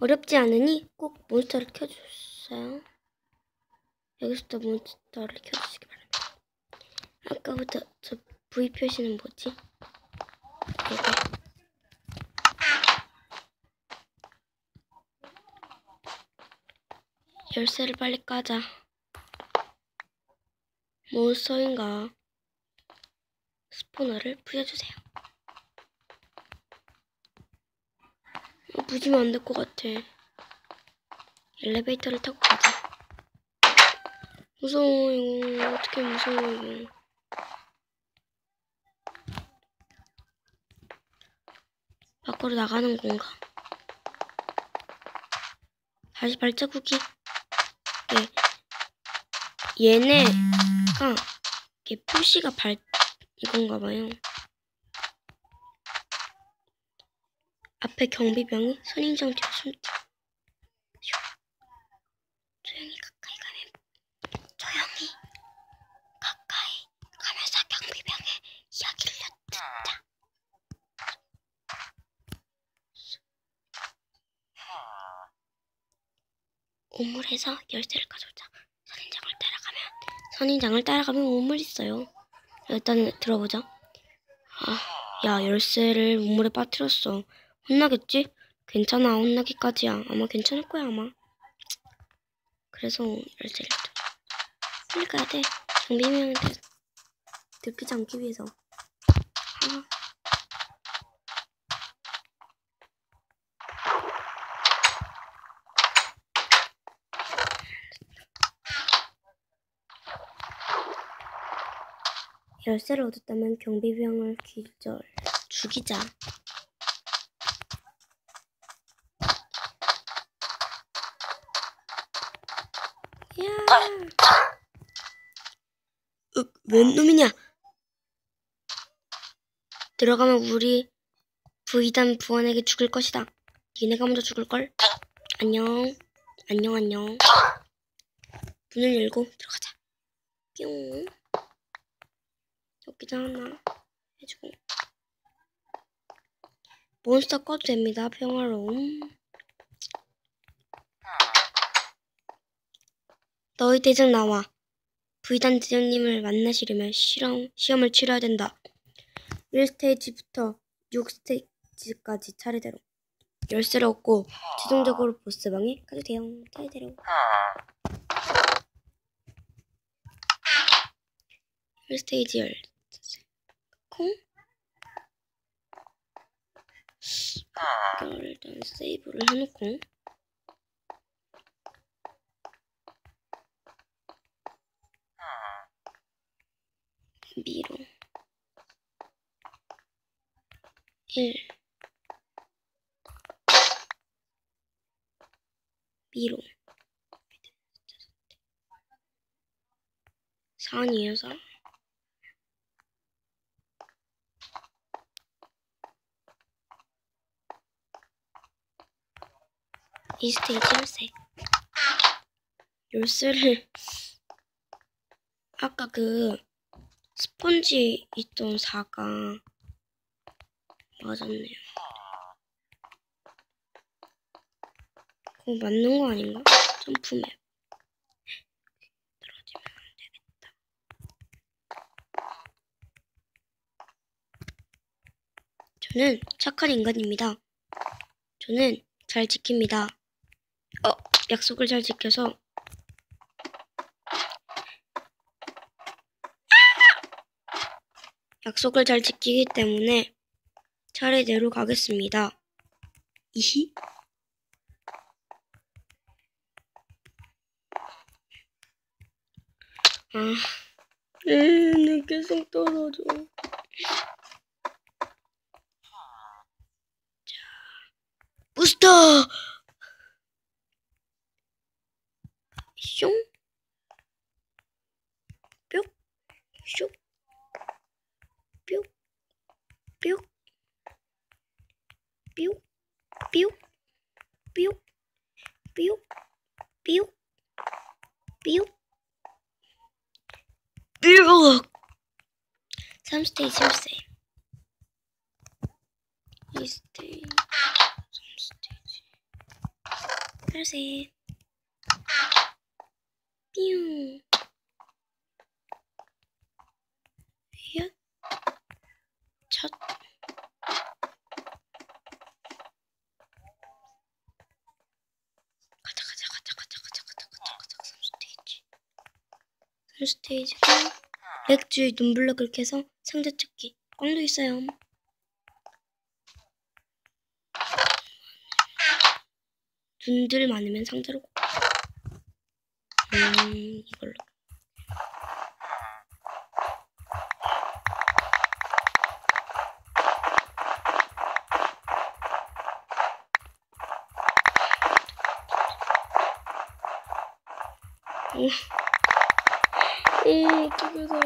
어렵지 않으니 꼭 몬스터를 켜주세요. 여기서부터 몬스터를 켜주시기 바랍니다. 아까부터 저 V 표시는 뭐지? 이거. 열쇠를 빨리 까자. 몬스터인가? 스포너를 부여주세요. 어, 부지면 안 될 것 같아. 엘리베이터를 타고 가자. 무서워, 이거. 어떻게 무서워, 이거. 밖으로 나가는 건가? 다시 발자국이. 예. 얘네가, 이게 표시가 발, 이건가 봐요. 앞에 경비병이 선인장 뒤로 숨지. 조용히 가까이 가면 조용히 가까이 가면서 경비병의 이야기를 듣자. 우물에서 열쇠를 가져오자. 선인장을 따라가면 선인장을 따라가면 우물 있어요. 일단 들어보자. 아, 야 열쇠를 우물에 빠뜨렸어. 혼나겠지? 괜찮아 혼나기까지야. 아마 괜찮을 거야 아마. 그래서 열쇠를. 빨리 가야 돼. 경비명한테 들키지 않기 위해서. 아. 열쇠를 얻었다면 경비병을 기절 죽이자. 야. 윽, 웬 놈이냐? 들어가면 우리 부이단 부원에게 죽을 것이다. 니네가 먼저 죽을 걸. 안녕. 안녕 안녕. 문을 열고 들어가자. 뿅. 여기다 하나 해주고. 몬스터 꺼도 됩니다. 평화로움. 너희 대장 나와. 부이단 대장님을 만나시려면 실험, 시험을 치러야 된다. 1스테이지부터 6스테이지까지 차례대로. 열쇠를 얻고 최종적으로 보스방에 가도 돼요. 차례대로. 1스테이지 열. 콩? 일단 세이브를 해놓고 미로. 1 미로. 4아니에요 4? 이 스테이지 열쇠 열쇠를 아까 그 스펀지 있던 사가 맞았네요. 그거 맞는 거 아닌가? 점프맵. 떨어지면 안 되겠다. 저는 착한 인간입니다. 저는 잘 지킵니다. 어, 약속을 잘 지켜서 약속을 잘 지키기 때문에 차례대로 가겠습니다. 이히? 아, 음, 계속 떨어져. 자, 부스터! 슝? 뿅? 슉? pew, pew, pew, pew, pew, pew, pew. Pew. Some stay, some stay. You stay. Some stay. Some stay. Pew. 3스테이지고 맥주의 눈블럭을 켜서 상자 찾기. 꽝도 있어요. 눈들 많으면 상자로 꽂- 음 이걸로. 오, 이 구구들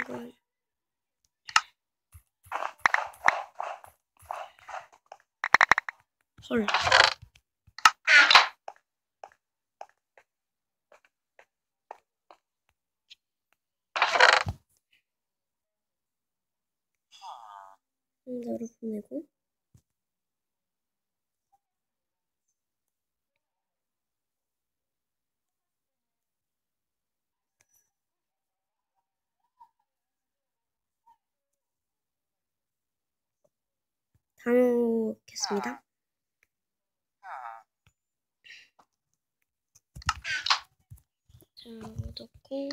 이건 헐 아. 음, 열어 보내고. 다 넣겠습니다. 자, 넣고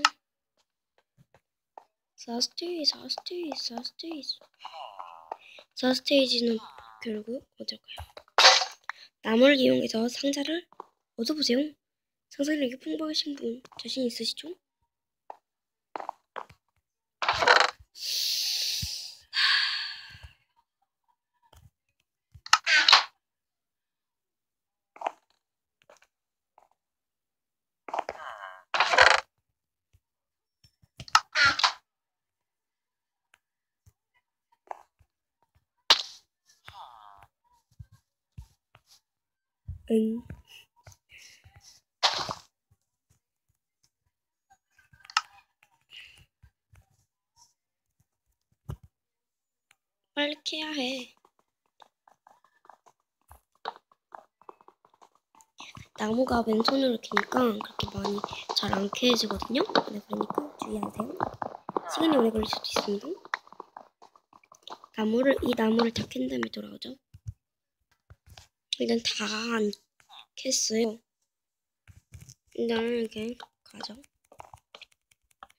4스테이지, 4스테이지, 4스테이지 4스테이지는 결국 어딜까요? 나무를 이용해서 상자를 얻어보세요. 상상력이 풍부하신 분 자신 있으시죠? 응. 빨리 캐야 해. 나무가 왼손으로 캐니까 그렇게 많이 잘 안 캐지거든요. 네, 그러니까 주의하세요. 시간이 오래 걸릴 수도 있습니다. 나무를 이 나무를 다 캔 다음에 돌아오죠. 일단 다 안 캤어요. 일단 이렇게 가죠.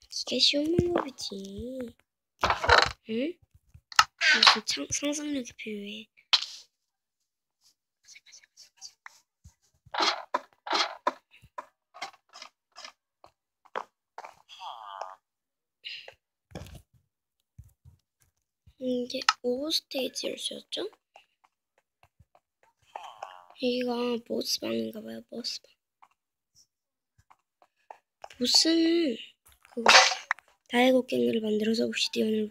이게 쉬운 방법이지. 응? 무슨 창, 상상력이 필요해. 가자, 가자, 가자, 가자. 이게 5 스테이지였죠? 여기가 보스방인가봐요, 보스방. 보스는 그 다이고 깽이를 만들어서 옵시디언을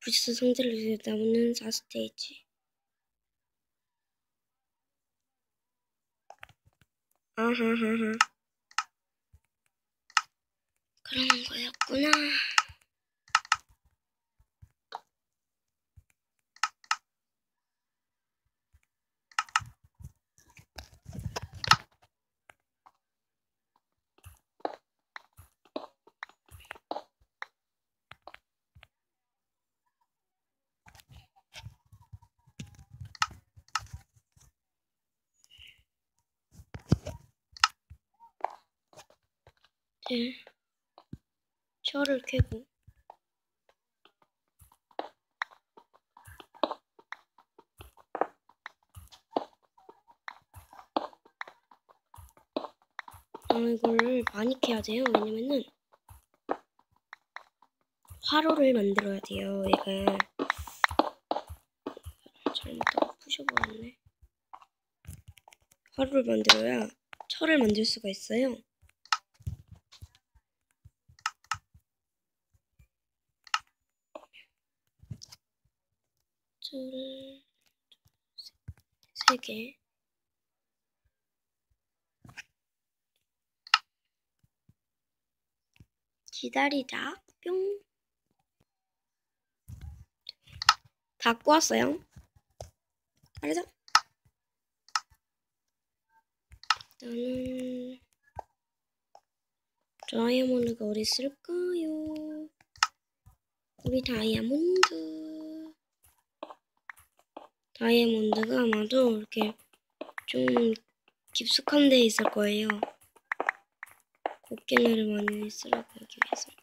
부셔서 상자를 위해 남는 4스테이지. 아하하하. 그런 거였구나. 네. 철을 캐고 아, 이거를 많이 캐야 돼요. 왜냐면은 화로를 만들어야 돼요. 얘가 잘못 부셔버렸네. 화로를 만들어야 철을 만들 수가 있어요. 기다리자. 뿅. 다 구웠어요. 알죠? 나는 다이아몬드가 어디 있을까요? 우리 다이아몬드 다이아몬드가 아마도 이렇게 좀 깊숙한 데 있을 거예요. 곡괭이를 많이 하기 위해서.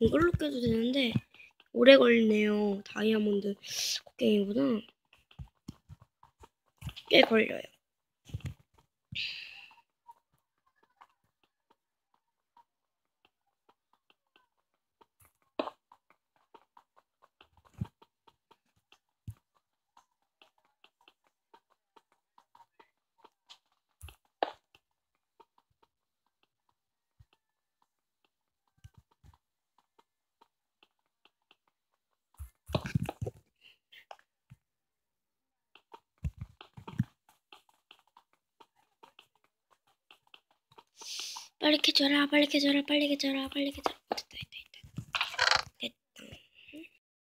이걸로 깨도 되는데 오래 걸리네요. 다이아몬드 곡괭이보다 꽤 걸려요. 빨리 캐줘라, 빨리 캐줘라, 빨리 캐줘라, 빨리 캐줘라.